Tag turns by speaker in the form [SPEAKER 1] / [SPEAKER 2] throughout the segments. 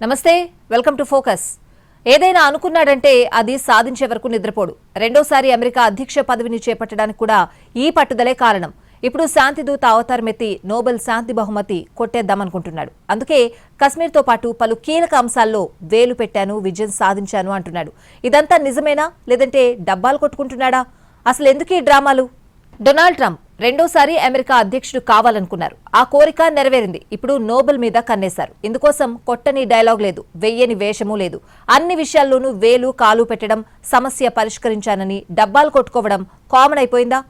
[SPEAKER 1] నమస్తే welcome to focus. ఏదైనా అనుకున్నాడంటే అది సాధించే వరకు నిద్రపోడు. రెండోసారి అమెరికా అధ్యక్ష పదవిని చేపట్టడానికి కూడా ఈ పట్టుదలే కారణం. ఇప్పుడు శాంతిదూత అవతారమెత్తి నోబెల్ శాంతి బహుమతి కొట్టేద్దామనుకుంటున్నాడు. అందుకే కశ్మీర్తో పాటు పలు కీలక అంశాల్లో వేలు పెట్టాను విజయం సాధించాను అంటున్నాడు. ఇదంతా నిజమేనా? లేదంటే డబ్బాలు కొట్టుకుంటున్నాడా? అసలు ఎందుకు ఈ డ్రామాలు? డొనాల్డ్ ట్రంప్ రెండోసారి అమెరికా అధ్యక్షుడు కావాలనుకున్నారు. ఆ కోరిక నెరవేరింది. ఇప్పుడు నోబెల్ మీద కన్నేశారు. ఇందుకోసం కొట్టని డైలాగ్ లేదు. వెయ్యని వేషము లేదు. అన్ని విషయాల్లోనూ వేలు కాలు పెట్టడం సమస్య పరిష్కరించానని డబ్బాలు కొట్టుకోవడం కామన్ అయిపోయిందా?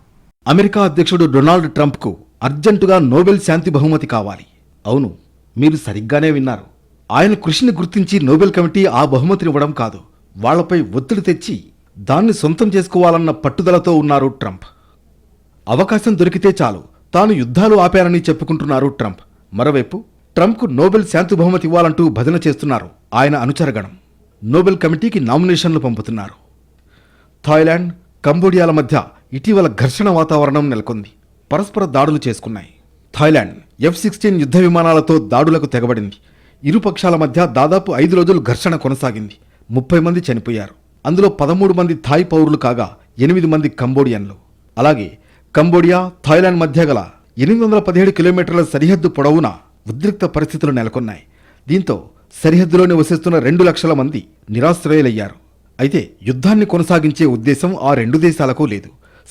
[SPEAKER 2] అమెరికా అధ్యక్షుడు డొనాల్డ్ ట్రంప్కు అర్జెంటుగా నోబెల్ శాంతి బహుమతి కావాలి. అవును మీరు సరిగ్గానే విన్నారు. ఆయన కృషిని గుర్తించి నోబెల్ కమిటీ ఆ బహుమతినివ్వడం కాదు. వాళ్ళపై ఒత్తిడి తెచ్చి దాన్ని సొంతం చేసుకోవాలన్న పట్టుదలతో ఉన్నారు ట్రంప్. అవకాశం దొరికితే చాలు. తాను యుద్ధాలు ఆపారని చెప్పుకుంటున్నారు ట్రంప్. మరోవైపు ట్రంప్కు నోబెల్ శాంతి బహుమతి ఇవ్వాలంటూ భజన చేస్తున్నారు ఆయన అనుచరగణం. నోబెల్ కమిటీకి నామినేషన్లు పంపుతున్నారు. థాయిలాండ్ కంబోడియాల మధ్య ఇటీవల ఘర్షణ వాతావరణం నెలకొంది. పరస్పర దాడులు చేసుకున్నాయి. థాయిలాండ్ ఎఫ్ సిక్స్టీన్ యుద్ధ విమానాలతో దాడులకు తెగబడింది. ఇరుపక్షాల మధ్య దాదాపు ఐదు రోజులు ఘర్షణ కొనసాగింది. ముప్పై మంది చనిపోయారు. అందులో పదమూడు మంది థాయ్ పౌరులు కాగా ఎనిమిది మంది కంబోడియన్లు. అలాగే కంబోడియా థాయిలాండ్ మధ్య గల ఎనిమిది వందల పదిహేడు కిలోమీటర్ల సరిహద్దు పొడవునా ఉద్రిక్త పరిస్థితులు నెలకొన్నాయి. దీంతో సరిహద్దులో నివసిస్తున్న రెండు లక్షల మంది నిరాశ్రయులయ్యారు. అయితే యుద్ధాన్ని కొనసాగించే ఉద్దేశం ఆ రెండు దేశాలకు లేదు.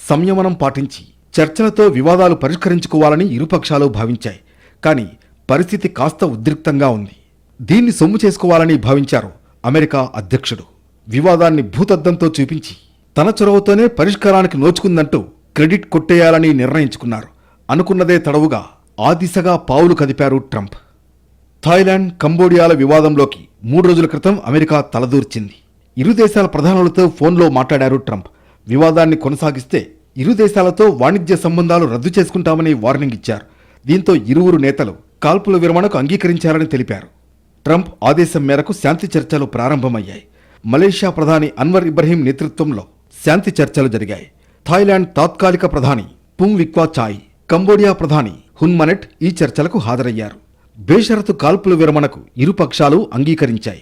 [SPEAKER 2] సంయమనం పాటించి చర్చలతో వివాదాలు పరిష్కరించుకోవాలని ఇరుపక్షాలు భావించాయి. కానీ పరిస్థితి కాస్త ఉద్రిక్తంగా ఉంది. దీన్ని సొమ్ము చేసుకోవాలని భావించారు అమెరికా అధ్యక్షుడు. వివాదాన్ని భూతద్దంతో చూపించి తన చొరవతోనే పరిష్కారానికి నోచుకుందంటూ క్రెడిట్ కొట్టేయాలని నిర్ణయించుకున్నారు. అనుకున్నదే తడవుగా ఆ దిశగా పావులు కదిపారు ట్రంప్. థాయిలాండ్ కంబోడియాల వివాదంలోకి మూడు రోజుల క్రితం అమెరికా తలదూర్చింది. ఇరు దేశాల ప్రధానులతో ఫోన్లో మాట్లాడారు ట్రంప్. వివాదాన్ని కొనసాగిస్తే ఇరు దేశాలతో వాణిజ్య సంబంధాలు రద్దు చేసుకుంటామని వార్నింగ్ ఇచ్చారు. దీంతో ఇరువురు నేతలు కాల్పుల విరమణకు అంగీకరించారని తెలిపారు. ట్రంప్ ఆదేశం మేరకు శాంతి చర్చలు ప్రారంభమయ్యాయి. మలేషియా ప్రధాని అన్వర్ ఇబ్రహీం నేతృత్వంలో శాంతి చర్చలు జరిగాయి. థాయిలాండ్ తాత్కాలిక ప్రధాని పుంగ్ విక్వా చాయ్ కంబోడియా ప్రధాని హున్మనెట్ ఈ చర్చలకు హాజరయ్యారు. బేషరతు కాల్పుల విరమణకు ఇరు పక్షాలు అంగీకరించాయి.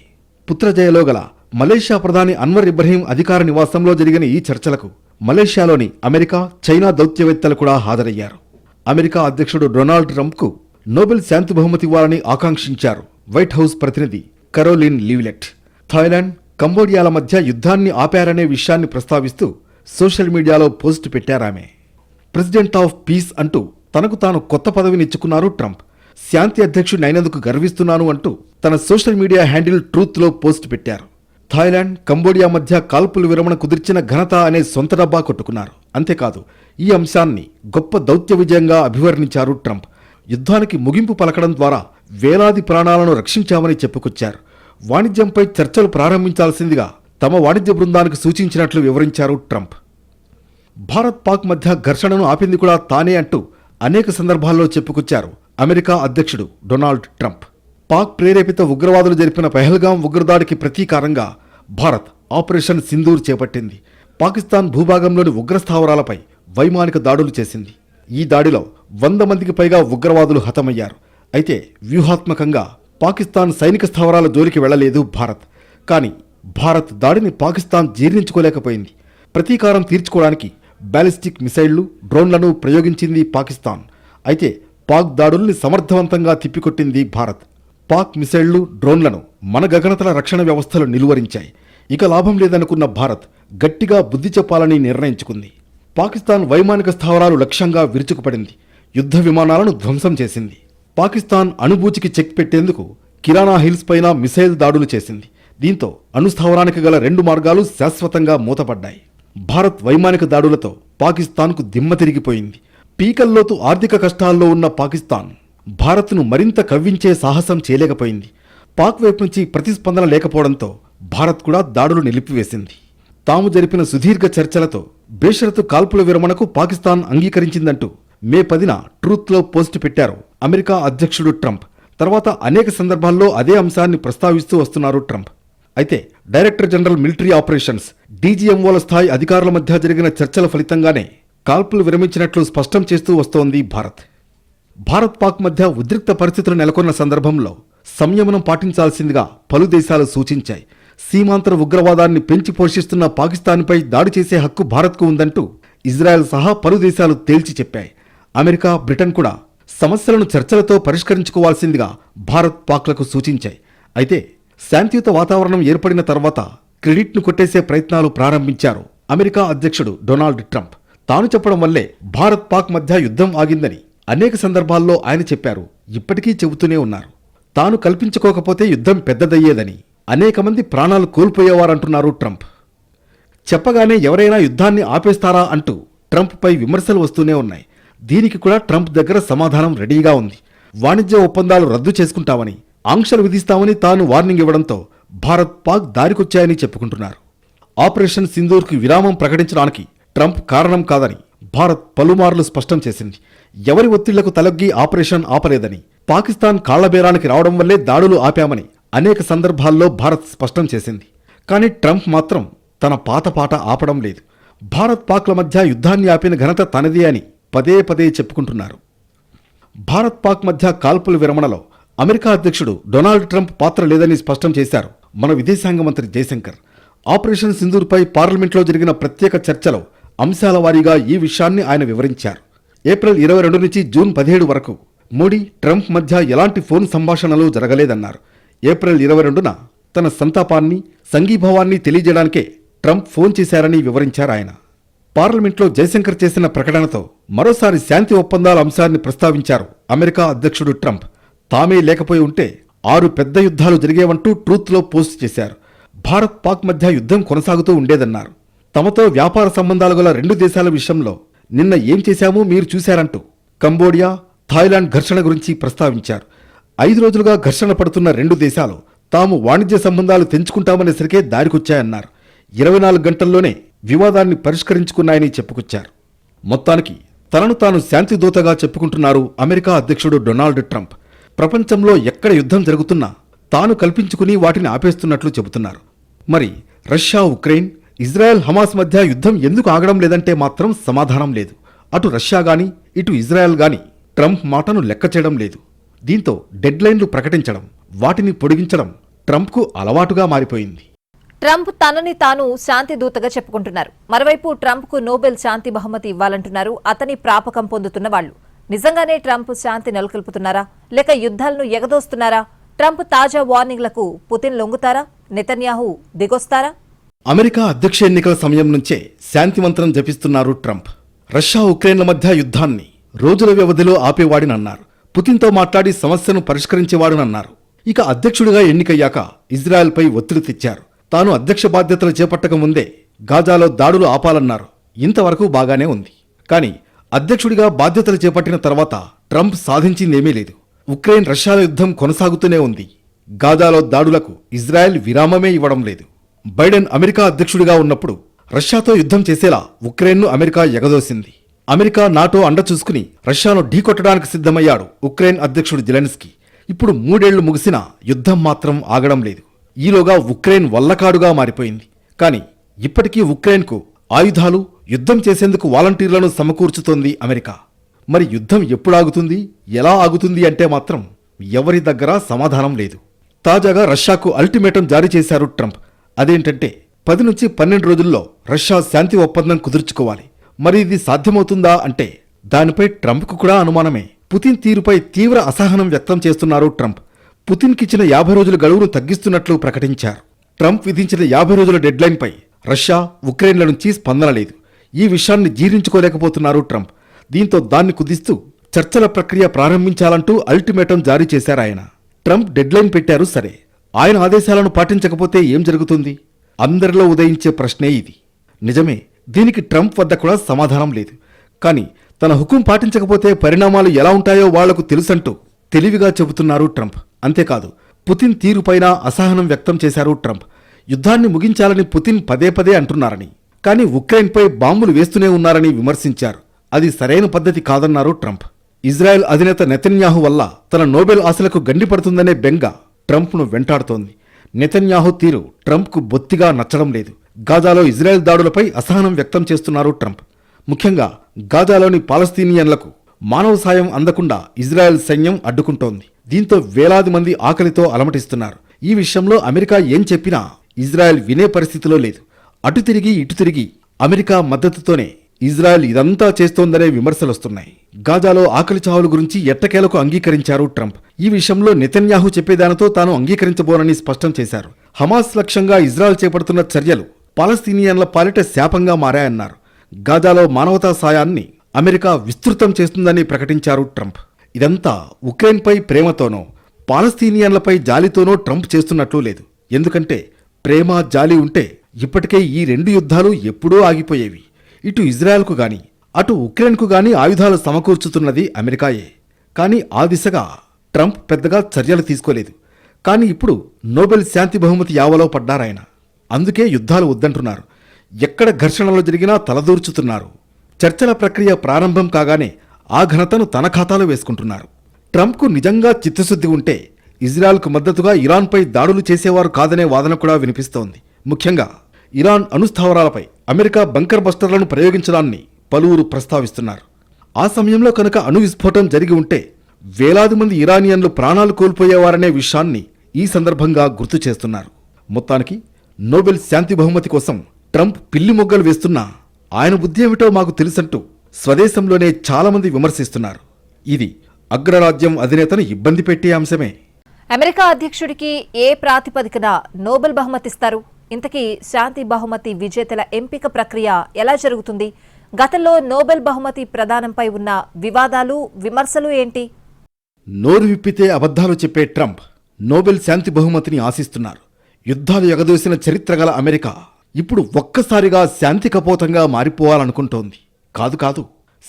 [SPEAKER 2] పుత్రజయలో గల మలేషియా ప్రధాని అన్వర్ ఇబ్రహీం అధికార నివాసంలో జరిగిన ఈ చర్చలకు మలేషియాలోని అమెరికా చైనా దౌత్యవేత్తలు కూడా హాజరయ్యారు. అమెరికా అధ్యక్షుడు డొనాల్డ్ ట్రంప్కు నోబెల్ శాంతి బహుమతి ఇవ్వాలని ఆకాంక్షించారు వైట్ హౌస్ ప్రతినిధి కరోలిన్ లీవ్లెట్. థాయిలాండ్ కంబోడియాల మధ్య యుద్ధాన్ని ఆపారనే విషయాన్ని ప్రస్తావిస్తూ సోషల్ మీడియాలో పోస్ట్ పెట్టారామె. ప్రెసిడెంట్ ఆఫ్ పీస్ అంటూ తనకు తాను కొత్త పదవిని ఇచ్చుకున్నారు ట్రంప్. శాంతి అధ్యక్షుడిని అయినందుకు గర్విస్తున్నాను అంటూ తన సోషల్ మీడియా హ్యాండిల్ ట్రూత్లో పోస్ట్ పెట్టారు. థాయిలాండ్ కంబోడియా మధ్య కాల్పుల విరమణ కుదిర్చిన ఘనత అనే సొంత డబ్బా కొట్టుకున్నారు. అంతేకాదు ఈ అంశాన్ని గొప్ప దౌత్య విజయంగా అభివర్ణించారు ట్రంప్. యుద్ధానికి ముగింపు పలకడం ద్వారా వేలాది ప్రాణాలను రక్షించామని చెప్పుకొచ్చారు. వాణిజ్యంపై చర్చలు ప్రారంభించాల్సిందిగా తమ వాణిజ్య బృందానికి సూచించినట్లు వివరించారు ట్రంప్. భారత్ పాక్ మధ్య ఘర్షణను ఆపింది కూడా తానే అంటూ అనేక సందర్భాల్లో చెప్పుకొచ్చారు అమెరికా అధ్యక్షుడు డొనాల్డ్ ట్రంప్. పాక్ ప్రేరేపిత ఉగ్రవాదులు జరిపిన పెహల్గాం ఉగ్రదాడికి ప్రతీకారంగా భారత్ ఆపరేషన్ సింధూర్ చేపట్టింది. పాకిస్తాన్ భూభాగంలోని ఉగ్రస్థావరాలపై వైమానిక దాడులు చేసింది. ఈ దాడిలో వంద మందికి పైగా ఉగ్రవాదులు హతమయ్యారు. అయితే వ్యూహాత్మకంగా పాకిస్తాన్ సైనిక స్థావరాల జోలికి వెళ్ళలేదు భారత్. కానీ భారత్ దాడిని పాకిస్తాన్ జీర్ణించుకోలేకపోయింది. ప్రతీకారం తీర్చుకోవడానికి బ్యాలిస్టిక్ మిసైళ్ళు డ్రోన్లను ప్రయోగించింది పాకిస్తాన్. అయితే పాక్ దాడుల్ని సమర్థవంతంగా తిప్పికొట్టింది భారత్. పాక్ మిసైళ్ళు డ్రోన్లను మన గగనతల రక్షణ వ్యవస్థలు నిలువరించాయి. ఇక లాభం లేదనుకున్న భారత్ గట్టిగా బుద్ధి చెప్పాలని నిర్ణయించుకుంది. పాకిస్తాన్ వైమానిక స్థావరాలు లక్ష్యంగా విరుచుకుపడింది. యుద్ధ విమానాలను ధ్వంసం చేసింది. పాకిస్తాన్ అణుబూచికి చెక్ పెట్టేందుకు కిరాణా హిల్స్ పైన మిసైల్ దాడులు చేసింది. దీంతో అణుస్థావరానికి గల రెండు మార్గాలు శాశ్వతంగా మూతపడ్డాయి. భారత్ వైమానిక దాడులతో పాకిస్తాన్కు దిమ్మ తిరిగిపోయింది. పీకల్లోతు ఆర్థిక కష్టాల్లో ఉన్న పాకిస్తాన్ భారత్ను మరింత కవ్వించే సాహసం చేయలేకపోయింది. పాక్ వైపు నుంచి ప్రతిస్పందన లేకపోవడంతో భారత్ కూడా దాడులు నిలిపివేసింది. తాము జరిపిన సుదీర్ఘ చర్చలతో బేషరతు కాల్పుల విరమణకు పాకిస్తాన్ అంగీకరించిందంటూ మే పదిన ట్రూత్లో పోస్ట్ పెట్టారు అమెరికా అధ్యక్షుడు ట్రంప్. తర్వాత అనేక సందర్భాల్లో అదే అంశాన్ని ప్రస్తావిస్తూ వస్తున్నారు ట్రంప్. అయితే డైరెక్టర్ జనరల్ మిలిటరీ ఆపరేషన్స్ డీజీఎంఓల స్థాయి అధికారుల మధ్య జరిగిన చర్చల ఫలితంగానే కాల్పులు విరమించినట్లు స్పష్టం చేస్తూ వస్తోంది భారత్. భారత్ పాక్ మధ్య ఉద్రిక్త పరిస్థితులు నెలకొన్న సందర్భంలో సంయమనం పాటించాల్సిందిగా పలు దేశాలు సూచించాయి. సీమాంతర ఉగ్రవాదాన్ని పెంచి పోషిస్తున్న పాకిస్తాన్పై దాడి చేసే హక్కు భారత్కు ఉందంటూ ఇజ్రాయెల్ సహా పలు దేశాలు తేల్చి చెప్పాయి. అమెరికా బ్రిటన్ కూడా సమస్యలను చర్చలతో పరిష్కరించుకోవాల్సిందిగా భారత్ పాక్లకు సూచించాయి. అయితే శాంతియుత వాతావరణం ఏర్పడిన తర్వాత క్రెడిట్ను కొట్టేసే ప్రయత్నాలు ప్రారంభించారు అమెరికా అధ్యక్షుడు డొనాల్డ్ ట్రంప్. తాను చెప్పడం వల్లే భారత్ పాక్ మధ్య యుద్ధం ఆగిందని అనేక సందర్భాల్లో ఆయన చెప్పారు. ఇప్పటికీ చెబుతూనే ఉన్నారు. తాను కల్పించుకోకపోతే యుద్ధం పెద్దదయ్యేదని అనేక మంది ప్రాణాలు కోల్పోయేవారంటున్నారు ట్రంప్. చెప్పగానే ఎవరైనా యుద్ధాన్ని ఆపేస్తారా అంటూ ట్రంప్పై విమర్శలు వస్తూనే ఉన్నాయి. దీనికి కూడా ట్రంప్ దగ్గర సమాధానం రెడీగా ఉంది. వాణిజ్య ఒప్పందాలు రద్దు చేసుకుంటామని ఆంక్షలు విధిస్తామని తాను వార్నింగ్ ఇవ్వడంతో భారత్ పాక్ దారికొచ్చాయని చెప్పుకుంటున్నారు. ఆపరేషన్ సింధూర్కు విరామం ప్రకటించడానికి ట్రంప్ కారణం కాదని భారత్ పలుమార్లు స్పష్టం చేసింది. ఎవరి ఒత్తిళ్ళకు తలొగ్గి ఆపరేషన్ ఆపలేదని పాకిస్తాన్ కాళ్ళబేరానికి రావడం వల్లే దాడులు ఆపామని అనేక సందర్భాల్లో భారత్ స్పష్టం చేసింది. కానీ ట్రంప్ మాత్రం తన పాత పాట ఆపడం లేదు. భారత్ పాక్ల మధ్య యుద్ధాన్ని ఆపిన ఘనత తనదే అని పదే పదే చెప్పుకుంటున్నారు. భారత్ పాక్ మధ్య కాల్పుల విరమణలో అమెరికా అధ్యక్షుడు డొనాల్డ్ ట్రంప్ పాత్ర లేదని స్పష్టం చేశారు. మన విదేశాంగ మంత్రి జయశంకర్ ఆపరేషన్ సింధూర్పై పార్లమెంట్లో జరిగిన ప్రత్యేక చర్చలో అంశాల వారీగా ఈ విషయాన్ని ఆయన వివరించారు. ఏప్రిల్ ఇరవై రెండు నుంచి జూన్ పదిహేడు వరకు మోడీ ట్రంప్ మధ్య ఎలాంటి ఫోన్ సంభాషణలు జరగలేదన్నారు. ఏప్రిల్ ఇరవై రెండున తన సంతాపాన్ని సంఘీభావాన్ని తెలియజేయడానికే ట్రంప్ ఫోన్ చేశారని వివరించారు ఆయన. పార్లమెంట్లో జయశంకర్ చేసిన ప్రకటనతో మరోసారి శాంతి ఒప్పందాల అంశాన్ని ప్రస్తావించారు అమెరికా అధ్యక్షుడు ట్రంప్. తామే లేకపోయి ఉంటే ఆరు పెద్ద యుద్ధాలు జరిగేవంటూ ట్రూత్లో పోస్ట్ చేశారు. భారత్ పాక్ మధ్య యుద్ధం కొనసాగుతూ ఉండేదన్నారు. తమతో వ్యాపార సంబంధాలు గల రెండు దేశాల విషయంలో నిన్న ఏం చేశామో మీరు చూశారంటూ కంబోడియా థాయిలాండ్ ఘర్షణ గురించి ప్రస్తావించారు. ఐదు రోజులుగా ఘర్షణ పడుతున్న రెండు దేశాలు తాము వాణిజ్య సంబంధాలు తెంచుకుంటామనేసరికే దారికొచ్చాయన్నారు. ఇరవై నాలుగు గంటల్లోనే వివాదాన్ని పరిష్కరించుకున్నాయని చెప్పుకొచ్చారు. మొత్తానికి తనను తాను శాంతి దూతగా చెప్పుకుంటున్నారు అమెరికా అధ్యక్షుడు డొనాల్డ్ ట్రంప్. ప్రపంచంలో ఎక్కడ యుద్ధం జరుగుతున్నా తాను కల్పించుకుని వాటిని ఆపేస్తున్నట్లు చెబుతున్నారు. మరి రష్యా ఉక్రెయిన్ ఇజ్రాయెల్ హమాస్ మధ్య యుద్ధం ఎందుకు ఆగడం లేదంటే మాత్రం సమాధానం లేదు. అటు రష్యా గాని ఇటు ఇజ్రాయెల్ గాని ట్రంప్ మాటను లెక్క చేయడం లేదు. దీంతో డెడ్లైన్లు ప్రకటించడం వాటిని పొడిగించడం ట్రంప్కు అలవాటుగా మారిపోయింది.
[SPEAKER 1] ట్రంప్ తనని తాను శాంతి దూతగా చెప్పుకుంటున్నారు. మరోవైపు ట్రంప్కు నోబెల్ శాంతి బహుమతి ఇవ్వాలంటున్నారు. అతని ప్రాపకం పొందుతున్న వాళ్ళు. నిజంగానే ట్రంప్ శాంతి నెలకొల్పుతున్నారా? లేక యుద్ధాలను ఎగదోస్తున్నారా? ట్రంప్ తాజా వార్నింగ్లకు పుతిన్ లొంగుతారా? నెతన్యాహు దిగొస్తారా?
[SPEAKER 2] అమెరికా అధ్యక్ష ఎన్నికల సమయం నుంచే శాంతి మంత్రం జపిస్తున్నారు ట్రంప్. రష్యా ఉక్రెయిన్ల మధ్య యుద్ధాన్ని రోజుల వ్యవధిలో ఆపేవాడినన్నారు పుతిన్తో మాట్లాడి సమస్యను పరిష్కరించేవాడునన్నారు ఇక అధ్యక్షుడిగా ఎన్నికయ్యాక ఇజ్రాయెల్పై ఒత్తిడి తెచ్చారు. తాను అధ్యక్ష బాధ్యతలు చేపట్టక ముందే గాజాలో దాడులు ఆపాలన్నారు. ఇంతవరకు బాగానే ఉంది. కానీ అధ్యక్షుడిగా బాధ్యతలు చేపట్టిన తర్వాత ట్రంప్ సాధించిందేమీ లేదు. ఉక్రెయిన్ రష్యాల యుద్ధం కొనసాగుతూనే ఉంది. గాజాలో దాడులకు ఇజ్రాయెల్ విరామమే ఇవ్వడం లేదు. బైడెన్ అమెరికా అధ్యక్షుడిగా ఉన్నప్పుడు రష్యాతో యుద్ధం చేసేలా ఉక్రెయిన్ను అమెరికా ఎగదోసింది. అమెరికా నాటో అండ చూసుకుని రష్యాను ఢీకొట్టడానికి సిద్ధమయ్యాడు ఉక్రెయిన్ అధ్యక్షుడు జెలెన్స్కీ. ఇప్పుడు మూడేళ్ళు ముగిసినా యుద్ధం మాత్రం ఆగడం లేదు. ఈలోగా ఉక్రెయిన్ వల్లకాడుగా మారిపోయింది. కానీ ఇప్పటికీ ఉక్రెయిన్కు ఆయుధాలు యుద్ధం చేసేందుకు వాలంటీర్లను సమకూర్చుతోంది అమెరికా. మరి యుద్ధం ఎప్పుడు ఆగుతుంది? ఎలా ఆగుతుంది అంటే మాత్రం ఎవరి దగ్గర సమాధానం లేదు. తాజాగా రష్యాకు అల్టిమేటం జారీ చేశారు ట్రంప్. అదేంటంటే పది నుంచి పన్నెండు రోజుల్లో రష్యా శాంతి ఒప్పందం కుదుర్చుకోవాలి. మరి ఇది సాధ్యమవుతుందా అంటే దానిపై ట్రంప్కు కూడా అనుమానమే. పుతిన్ తీరుపై తీవ్ర అసహనం వ్యక్తం చేస్తున్నారు ట్రంప్. పుతిన్కిచ్చిన యాభై రోజుల గడువును తగ్గిస్తున్నట్లు ప్రకటించారు. ట్రంప్ విధించిన యాభై రోజుల డెడ్లైన్పై రష్యా ఉక్రెయిన్ల నుంచి స్పందన లేదు. ఈ విషయాన్ని జీర్ణించుకోలేకపోతున్నారు ట్రంప్. దీంతో దాన్ని కుదిస్తూ చర్చల ప్రక్రియ ప్రారంభించాలంటూ అల్టిమేటం జారీ చేశారాయన ట్రంప్ డెడ్లైన్ పెట్టారు సరే. ఆయన ఆదేశాలను పాటించకపోతే ఏం జరుగుతుంది? అందరిలో ఉదయించే ప్రశ్నే ఇది. నిజమే దీనికి ట్రంప్ వద్ద కూడా సమాధానం లేదు. కానీ తన హుకుం పాటించకపోతే పరిణామాలు ఎలా ఉంటాయో వాళ్ళకు తెలుసంటూ తెలివిగా చెబుతున్నారు ట్రంప్. అంతేకాదు పుతిన్ తీరుపైన అసహనం వ్యక్తం చేశారు ట్రంప్. యుద్ధాన్ని ముగించాలని పుతిన్ పదే పదే అంటున్నారని. కానీ ఉక్రెయిన్పై బాంబులు వేస్తూనే ఉన్నారని విమర్శించారు. అది సరైన పద్ధతి కాదన్నారు ట్రంప్. ఇజ్రాయెల్ అధినేత నెతన్యాహు వల్ల తన నోబెల్ ఆశలకు గండిపడుతుందనే బెంగ ట్రంప్ను వెంటాడుతోంది. నెతన్యాహు తీరు ట్రంప్కు బొత్తిగా నచ్చడం లేదు. గాజాలో ఇజ్రాయెల్ దాడులపై అసహనం వ్యక్తం చేస్తున్నారు ట్రంప్. ముఖ్యంగా గాజాలోని పాలస్తీనియన్లకు మానవ సాయం అందకుండా ఇజ్రాయెల్ సైన్యం అడ్డుకుంటోంది. దీంతో వేలాది మంది ఆకలితో అలమటిస్తున్నారు. ఈ విషయంలో అమెరికా ఏం చెప్పినా ఇజ్రాయెల్ వినే పరిస్థితిలో లేదు. అటు తిరిగి ఇటు తిరిగి అమెరికా మద్దతుతోనే ఇజ్రాయెల్ ఇదంతా చేస్తోందనే విమర్శలొస్తున్నాయి. గాజాలో ఆకలి చావుల గురించి ఎట్టకేలకు అంగీకరించారు ట్రంప్. ఈ విషయంలో నెతన్యాహు చెప్పేదానితో తాను అంగీకరించబోనని స్పష్టం చేశారు. హమాస్ లక్ష్యంగా ఇజ్రాయెల్ చేపడుతున్న చర్యలు పాలస్తీనియన్ల పాలిట శాపంగా మారాయన్నారు. గాజాలో మానవతా సాయాన్ని అమెరికా విస్తృతం చేస్తుందని ప్రకటించారు ట్రంప్. ఇదంతా ఉక్రెయిన్పై ప్రేమతోనో పాలస్తీనియన్లపై జాలితోనో ట్రంప్ చేస్తున్నట్లు లేదు. ఎందుకంటే ప్రేమ జాలి ఉంటే ఇప్పటికే ఈ రెండు యుద్ధాలు ఎప్పుడూ ఆగిపోయేవి. ఇటు ఇజ్రాయెల్కు గాని అటు ఉక్రెయిన్కు గాని ఆయుధాలు సమకూర్చుతున్నది అమెరికాయే. కానీ ఆ దిశగా ట్రంప్ పెద్దగా చర్యలు తీసుకోలేదు. కానీ ఇప్పుడు నోబెల్ శాంతి బహుమతి యావలో పడ్డారాయన అందుకే యుద్ధాలు వద్దంటున్నారు. ఎక్కడ ఘర్షణలు జరిగినా తలదూర్చుతున్నారు. చర్చల ప్రక్రియ ప్రారంభం కాగానే ఆ ఘనతను తన ఖాతాలో వేసుకుంటున్నారు. ట్రంప్కు నిజంగా చిత్తశుద్ధి ఉంటే ఇజ్రాయెల్కు మద్దతుగా ఇరాన్పై దాడులు చేసేవారు కాదనే వాదన కూడా వినిపిస్తోంది. ముఖ్యంగా ఇరాన్ అణుస్థావరాలపై అమెరికా బంకర్ బస్టర్లను ప్రయోగించడాన్ని పలువురు ప్రస్తావిస్తున్నారు. ఆ సమయంలో కనుక అణు విస్ఫోటం జరిగి ఉంటే వేలాది మంది ఇరానియన్లు ప్రాణాలు కోల్పోయేవారనే విషయాన్ని ఈ సందర్భంగా గుర్తు చేస్తున్నారు. మొత్తానికి నోబెల్ శాంతి బహుమతి కోసం ట్రంప్ పిల్లి మొగ్గలు వేస్తున్నా ఆయన బుద్ధి ఏమిటో మాకు తెలుసంటూ స్వదేశంలోనే చాలామంది విమర్శిస్తున్నారు. ఇది అగ్రరాజ్యం అధినేతను ఇబ్బంది పెట్టే అంశమే.
[SPEAKER 1] అమెరికా అధ్యక్షుడికి ఏ ప్రాతిపదికన నోబెల్ బహుమతి ఇస్తారు? ఇంతకీ శాంతి బహుమతి విజేతల ఎంపిక ప్రక్రియ ఎలా జరుగుతుంది? గతంలో నోబెల్ బహుమతి ప్రదానంపై ఉన్న వివాదాలు విమర్శలు ఏంటి?
[SPEAKER 2] నోరు విప్పితే అబద్ధాలు చెప్పే ట్రంప్ నోబెల్ శాంతి బహుమతిని ఆశిస్తున్నారు. యుద్ధాలు ఎగదోసిన చరిత్ర గల అమెరికా ఇప్పుడు ఒక్కసారిగా శాంతి కపోతంగా మారిపోవాలనుకుంటోంది. కాదు కాదు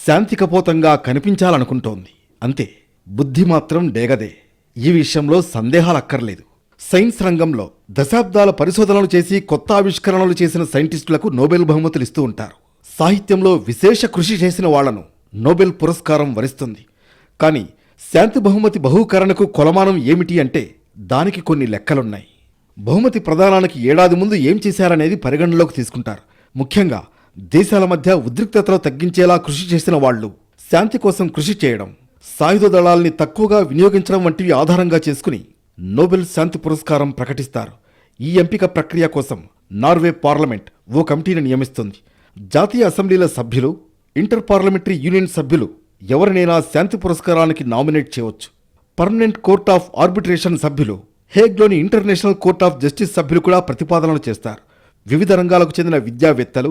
[SPEAKER 2] శాంతి కపోతంగా కనిపించాలనుకుంటోంది. అంతే బుద్ధి మాత్రం డేగదే ఈ విషయంలో సందేహాలు అక్కర్లేదు. సైన్స్ రంగంలో దశాబ్దాల పరిశోధనలు చేసి కొత్త ఆవిష్కరణలు చేసిన సైంటిస్టులకు నోబెల్ బహుమతులు ఇస్తూ ఉంటారు. సాహిత్యంలో విశేష కృషి చేసిన వాళ్ళను నోబెల్ పురస్కారం వరిస్తుంది. కానీ శాంతి బహుమతి బహూకరణకు కొలమానం ఏమిటి అంటే దానికి కొన్ని లెక్కలున్నాయి. బహుమతి ప్రదానానికి ఏడాది ముందు ఏం చేశారనేది పరిగణనలోకి తీసుకుంటారు. ముఖ్యంగా దేశాల మధ్య ఉద్రిక్తతలు తగ్గించేలా కృషి చేసిన వాళ్ళు శాంతి కోసం కృషి చేయడం సాయుధ దళాల్ని తక్కువగా వినియోగించడం వంటివి ఆధారంగా చేసుకుని నోబెల్ శాంతి పురస్కారం ప్రకటిస్తారు. ఈ ఎంపిక ప్రక్రియ కోసం నార్వే పార్లమెంట్ ఓ కమిటీని నియమిస్తుంది. జాతీయ అసెంబ్లీల సభ్యులు ఇంటర్ పార్లమెంటరీ యూనియన్ సభ్యులు ఎవరినైనా శాంతి పురస్కారానికి నామినేట్ చేయవచ్చు. పర్మనెంట్ కోర్ట్ ఆఫ్ ఆర్బిట్రేషన్ సభ్యులు హేగ్లోని ఇంటర్నేషనల్ కోర్ట్ ఆఫ్ జస్టిస్ సభ్యులు కూడా ప్రతిపాదనలు చేస్తారు. వివిధ రంగాలకు చెందిన విద్యావేత్తలు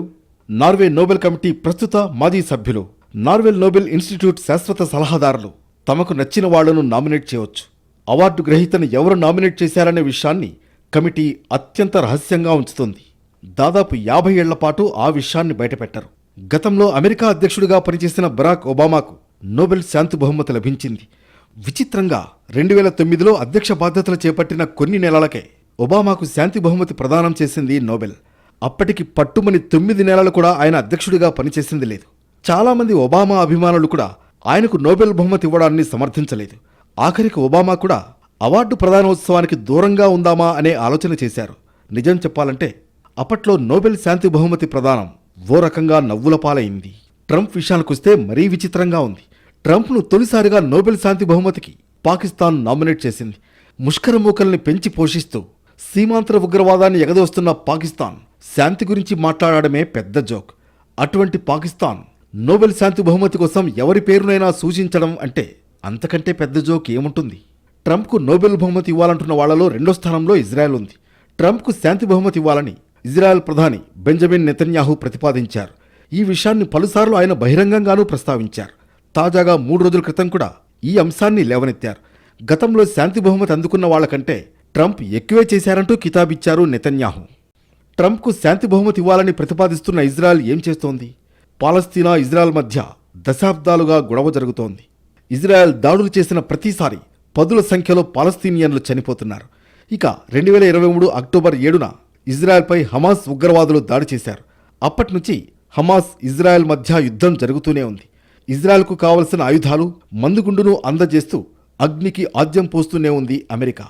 [SPEAKER 2] నార్వే నోబెల్ కమిటీ ప్రస్తుత మాజీ సభ్యులు నార్వెల్ నోబెల్ ఇన్స్టిట్యూట్ శాశ్వత సలహాదారులు. తమకు నచ్చిన వాళ్ళను నామినేట్ చేయవచ్చు. అవార్డు గ్రహీతను ఎవరు నామినేట్ చేశారనే విషయాన్ని కమిటీ అత్యంత రహస్యంగా ఉంచుతుంది. దాదాపు యాభై ఏళ్ళ పాటు ఆ విషయాన్ని బయటపెట్టరు. గతంలో అమెరికా అధ్యక్షుడిగా పనిచేసిన బరాక్ ఒబామాకు నోబెల్ శాంతి బహుమతి లభించింది. విచిత్రంగా రెండు వేల తొమ్మిదిలో అధ్యక్ష బాధ్యతలు చేపట్టిన కొన్ని నెలలకే ఒబామాకు శాంతి బహుమతి ప్రదానం చేసింది నోబెల్. అప్పటికి పట్టుమని తొమ్మిది నెలలు కూడా ఆయన అధ్యక్షుడిగా పనిచేసింది లేదు. చాలామంది ఒబామా అభిమానులు కూడా ఆయనకు నోబెల్ బహుమతి ఇవ్వడాన్ని సమర్థించలేదు. ఆఖరికి ఒబామా కూడా అవార్డు ప్రధానోత్సవానికి దూరంగా ఉందామా అనే ఆలోచన చేశారు. నిజం చెప్పాలంటే అప్పట్లో నోబెల్ శాంతి బహుమతి ప్రదానం ఓ రకంగా నవ్వుల పాలైంది. ట్రంప్ విషయానికొస్తే మరీ విచిత్రంగా ఉంది. ట్రంప్ను తొలిసారిగా నోబెల్ శాంతి బహుమతికి పాకిస్తాన్ నామినేట్ చేసింది. ముష్కరమూకల్ని పెంచి పోషిస్తూ సీమాంతర ఉగ్రవాదాన్ని ఎగదోస్తున్న పాకిస్తాన్ శాంతి గురించి మాట్లాడడమే పెద్ద జోక్. అటువంటి పాకిస్తాన్ నోబెల్ శాంతి బహుమతి కోసం ఎవరి పేరునైనా సూచించడం అంటే అంతకంటే పెద్ద జోక్ ఏముంటుంది? ట్రంప్కు నోబెల్ బహుమతి ఇవ్వాలంటున్న వాళ్ళలో రెండో స్థానంలో ఇజ్రాయెల్ ఉంది. ట్రంప్కు శాంతి బహుమతి ఇవ్వాలని ఇజ్రాయెల్ ప్రధాని బెంజమిన్ నెతన్యాహు ప్రతిపాదించారు. ఈ విషయాన్ని పలుసార్లు ఆయన బహిరంగంగానూ ప్రస్తావించారు. తాజాగా మూడు రోజుల క్రితం కూడా ఈ అంశాన్ని లేవనెత్తారు. గతంలో శాంతి బహుమతి అందుకున్న వాళ్ళకంటే ట్రంప్ ఎక్కువే చేశారంటూ కితాబిచ్చారు నెతన్యాహు. ట్రంప్కు శాంతి బహుమతి ఇవ్వాలని ప్రతిపాదిస్తున్న ఇజ్రాయెల్ ఏం చేస్తోంది? పాలస్తీనా ఇజ్రాయెల్ మధ్య దశాబ్దాలుగా గొడవ జరుగుతోంది. ఇజ్రాయెల్ దాడులు చేసిన ప్రతిసారి పదుల సంఖ్యలో పాలస్తీనియన్లు చనిపోతున్నారు. ఇక రెండు వేల ఇరవై మూడు అక్టోబర్ ఏడున ఇజ్రాయెల్పై హమాస్ ఉగ్రవాదులు దాడి చేశారు. అప్పటి నుంచి హమాస్ ఇజ్రాయెల్ మధ్య యుద్ధం జరుగుతూనే ఉంది. ఇజ్రాయెల్కు కావలసిన ఆయుధాలు మందుగుండును అందజేస్తూ అగ్నికి ఆద్యం పోస్తూనే ఉంది అమెరికా.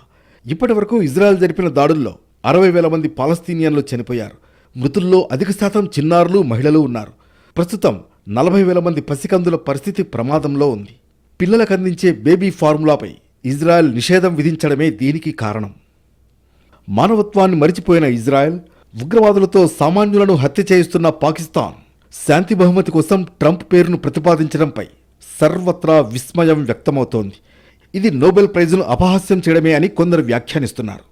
[SPEAKER 2] ఇప్పటి వరకు ఇజ్రాయెల్ జరిపిన దాడుల్లో అరవై వేల మంది పాలస్తీనియన్లు చనిపోయారు. మృతుల్లో అధిక శాతం చిన్నారులు మహిళలు ఉన్నారు. ప్రస్తుతం నలభై వేల మంది పసికందుల పరిస్థితి ప్రమాదంలో ఉంది. పిల్లలకు అందించే బేబీ ఫార్ములాపై ఇజ్రాయెల్ నిషేధం విధించడమే దీనికి కారణం. మానవత్వాన్ని మరిచిపోయిన ఇజ్రాయెల్ ఉగ్రవాదులతో సామాన్యులను హత్య చేయిస్తున్న పాకిస్తాన్ శాంతి బహుమతి కోసం ట్రంప్ పేరును ప్రతిపాదించడంపై సర్వత్రా విస్మయం వ్యక్తమవుతోంది. ఇది నోబెల్ ప్రైజును అపహాస్యం చేయడమే అని కొందరు వ్యాఖ్యానిస్తున్నారు.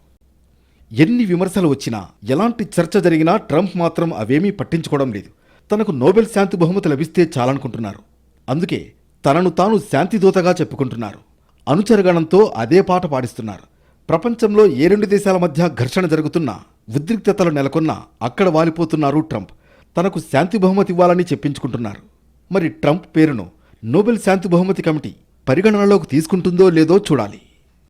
[SPEAKER 2] ఎన్ని విమర్శలు వచ్చినా ఎలాంటి చర్చ జరిగినా ట్రంప్ మాత్రం అవేమీ పట్టించుకోవడం లేదు. తనకు నోబెల్ శాంతి బహుమతి లభిస్తే చాలనుకుంటున్నారు. అందుకే తనను తాను శాంతిదూతగా చెప్పుకుంటున్నారు. అనుచరగణంతో అదే పాట పాడిస్తున్నారు. ప్రపంచంలో ఏ రెండు దేశాల మధ్య ఘర్షణ జరుగుతున్నా ఉద్రిక్తతలు నెలకొన్నా అక్కడ వాలిపోతున్నారు ట్రంప్. తనకు శాంతి బహుమతి ఇవ్వాలని చెప్పించుకుంటున్నారు. మరి ట్రంప్ పేరును నోబెల్ శాంతి బహుమతి కమిటీ పరిగణనలోకి తీసుకుంటుందో లేదో చూడాలి.